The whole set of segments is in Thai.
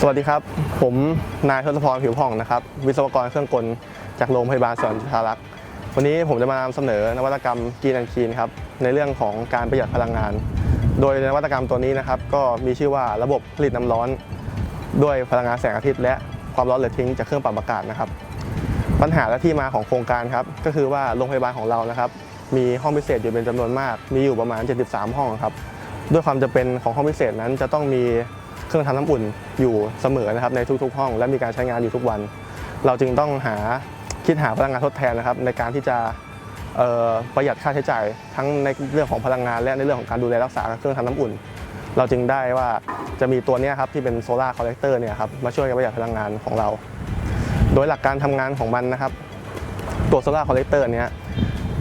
สวัสดีครับ ผมนายทศพรผิวผ่องนะครับ วิศวกรเครื่องกลจากโรงพยาบาลสวนจุฬาลักษ์วันนี้ผมจะมานำเสนอนวัตกรรมกีนันคีนครับในเรื่องของการประหยัดพลังงาน โดยนวัตกรรมตัวนี้นะครับ ก็มีชื่อว่าระบบผลิตน้ำร้อน ด้วยพลังงานแสงอาทิตย์ และความร้อนเหลือทิ้งจากเครื่องปรับอากาศนะครับ ปัญหาและที่มาของโครงการครับก็คือว่าโรงพยาบาลของเรานะครับ มีห้องพิเศษอยู่เป็นจำนวนมาก มีอยู่ประมาณ 73 ห้องครับด้วยความจำเป็นของห้องพิเศษนั้นจะต้องมี รื่องทำน้ำอุ่นอยู่เสมอนะครับในทุกๆ ห้อง และมีการใช้งานอยู่ทุกวัน เราจึงต้องหาคิดหาพลังงานทดแทนนะครับในการที่จะประหยัดค่าใช้จ่ายทั้งในเรื่องของพลังงานและในเรื่องของการดูแลรักษาเครื่องทำน้ำอุ่น เราจึงได้ว่าจะมีตัวนี้ครับที่เป็นโซลาร์คอลเลกเตอร์เนี่ยครับมาช่วยประหยัดพลังงานของเรา โดยหลักการทำงานของมันนะครับ ตัวโซลาร์คอลเลกเตอร์เนี้ย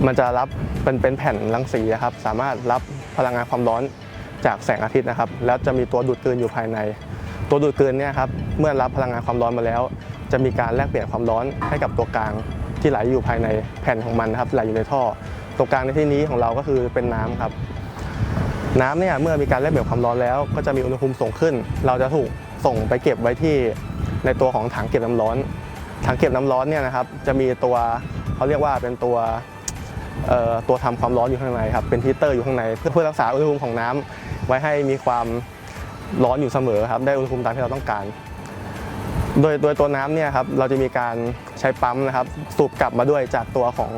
มันจะรับเป็นเป็นแผ่นรังสีอะครับสามารถรับพลังงานความร้อน จากแสงอาทิตย์นะครับ แล้วจะมีตัวดูดกลืนอยู่ภายใน ตัวดูดกลืนเนี่ยครับเมื่อรับพลังงานความร้อนมาแล้ว จะมีการแลกเปลี่ยนความร้อนให้กับตัวกลางที่ไหลอยู่ภายในแผ่นของมันครับไหลอยู่ในท่อ ตัวกลางในที่นี้ของเราก็คือเป็นน้ำครับ น้ำเนี่ยเมื่อมีการแลกเปลี่ยนความร้อนแล้ว ก็จะมีอุณหภูมิส่งขึ้น เราจะถูกส่งไปเก็บไว้ที่ในตัวของถังเก็บน้ำร้อน ถังเก็บน้ำร้อนเนี่ยนะครับจะมีตัวเขาเรียกว่าเป็นตัวตัวทำความร้อนอยู่ข้างในครับเป็นฮีเตอร์อยู่ข้างในเพื่อเพื่อรักษาอุณหภูมิของน้ำ ไว้ให้มีความร้อนอยู่เสมอครับได้อุณหภูมิตามที่เราต้องการ โดยโดยตัวน้ำเนี่ยครับเราจะมีการใช้ปั๊มนะครับสูบกลับมาด้วยจากตัวของ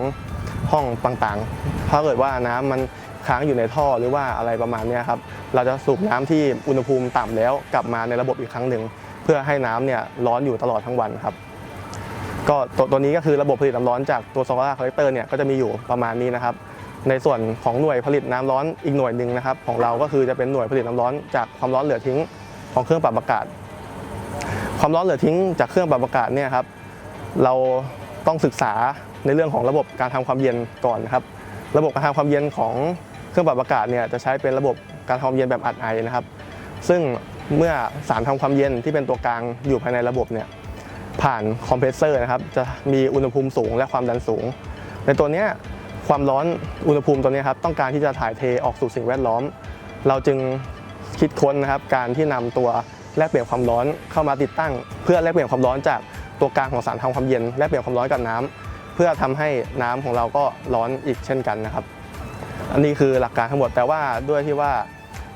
ห้องต่างๆ ถ้าเกิดว่าน้ำมันค้างอยู่ในท่อหรือว่าอะไรประมาณนี้ครับ เราจะสูบน้ำที่อุณหภูมิต่ำแล้วกลับมาในระบบอีกครั้งหนึ่ง เพื่อให้น้ำเนี่ยร้อนอยู่ตลอดทั้งวันครับ ก็ตัวตัวนี้ก็คือระบบผลิตน้ำร้อนจากตัวโซลาร์คอลเลกเตอร์เนี่ยก็จะมีอยู่ประมาณนี้นะครับ ในส่วนของหน่วยผลิตน้ำร้อนอีกหน่วยหนึ่งนะครับ ของเราก็คือจะเป็นหน่วยผลิตน้ำร้อนจากความร้อนเหลือทิ้งของเครื่องปรับอากาศ ความร้อนเหลือทิ้งจากเครื่องปรับอากาศเนี่ยครับเราต้องศึกษาในเรื่องของระบบการทำความเย็นก่อนนะครับ ระบบการทำความเย็นของเครื่องปรับอากาศเนี่ยจะใช้เป็นระบบการทำความเย็นแบบอัดไอนะครับ ซึ่งเมื่อสารทำความเย็นที่เป็นตัวกลางอยู่ภายในระบบเนี่ยผ่านคอมเพรสเซอร์นะครับจะมีอุณหภูมิสูงและความดันสูง ในตัวเนี้ย ความร้อนอุณหภูมิตัวนี้ครับต้องการที่จะถ่ายเทออกสู่สิ่งแวดล้อม เราจึงคิดค้นนะครับการที่นำตัวแลกเปลี่ยนความร้อนเข้ามาติดตั้ง เพื่อแลกเปลี่ยนความร้อนจากตัวกลางของสารทำความเย็นแลกเปลี่ยนความร้อนกับน้ำเพื่อทำให้น้ำของเราก็ร้อนอีกเช่นกันนะครับ อันนี้คือหลักการทั้งหมดแต่ว่าด้วยที่ว่า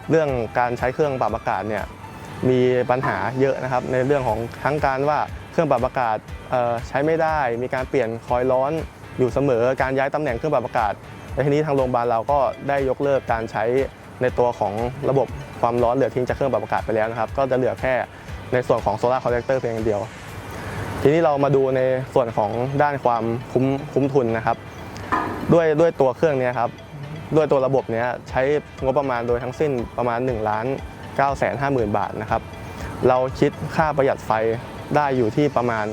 เรื่องการใช้เครื่องปรับอากาศเนี่ยมีปัญหาเยอะนะครับ ในเรื่องของทั้งการว่าเครื่องปรับอากาศใช้ไม่ได้ มีการเปลี่ยนคอยล์ร้อน อยู่เสมอการย้ายตำแหน่งเครื่องปรับอากาศในทีนี้ทางโรงพยาบาลเราก็ได้ยกเลิกการใช้ในตัวของระบบความร้อนเหลือทิ้งจากเครื่องปรับอากาศไปแล้วนะครับ ก็จะเหลือแค่ในส่วนของโซลาร์คอลเลกเตอร์เพียงอย่างเดียว ทีนี้เรามาดูในส่วนของด้านความคุ้มคุ้มทุนนะครับ ด้วยด้วยตัวเครื่องนี้ครับด้วยตัวระบบนี้ใช้งบประมาณโดยทั้งสิ้นประมาณ1ล้าน9แสน5หมื่นบาทนะครับ เราคิดค่าประหยัดไฟได้อยู่ที่ประมาณ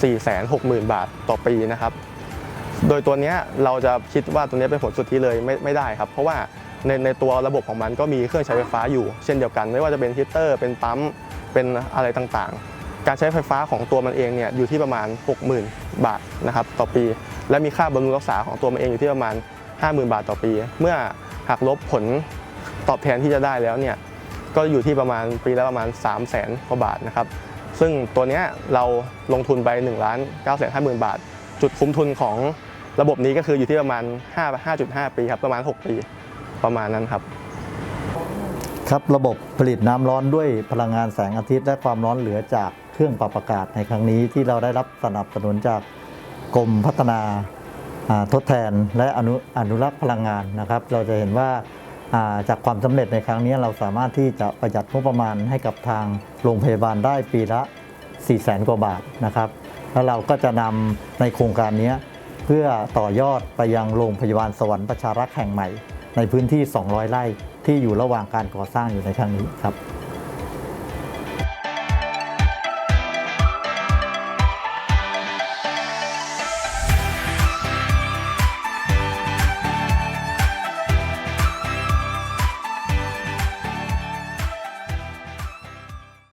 4 6 0 0 0 0 บาทต่อปีนะครับ โดยตัวนี้เราจะคิดว่าตัวนี้เป็นผลสุทธิเลยไม่ไม่ได้ครับ เพราะว่าในในตัวระบบของมันก็มีเครื่องใช้ไฟฟ้าอยู่ เช่นเดียวกัน ไม่ว่าจะเป็นฮีตเตอร์เป็นปั๊มเป็นอะไรต่างๆ การใช้ไฟฟ้าของตัวมันเองเนี่ยอยู่ที่ประมาณ 60,000 บาทนะครับต่อปี และมีค่าบำรุงรักษาของตัวมันเองอยู่ที่ประมาณ 50,000 บาทต่อปี เมื่อหักลบผลตอบแทนที่จะได้แล้วเนี่ยก็อยู่ที่ประมาณปีละประมาณ 3 0 0แสนกว่าบาทนะครับซึ่งตัวนี้เราลงทุนไป1ล้าน9แสน5หมื่นบาท จุดคุ้มทุนของ ระบบนี้ก็คืออยู่ที่ประมาณ 5 5.5 ปีครับประมาณ 6 ปีประมาณนั้นครับ ครับระบบผลิตน้ำร้อนด้วยพลังงานแสงอาทิตย์ และความร้อนเหลือจากเครื่องปรับอากาศในครั้งนี้ที่เราได้รับสนับสนุนจากกรมพัฒนาทดแทนและอนุอนุรักษ์พลังงานนะครับ เราจะเห็นว่าจากความสำเร็จในครั้งนี้เราสามารถที่จะประหยัดงบประมาณให้กับทางโรงพยาบาลได้ปีละ 4 0 0แสนกว่าบาทนะครับ แล้วเราก็จะนำในโครงการนี้ เพื่อต่อยอดไปยังโรงพยาบาลสวรรค์ประชารักษ์แห่งใหม่ ในพื้นที่ 200 ไร่ที่อยู่ระหว่างการก่อสร้างอยู่ในครั้งนี้ครับ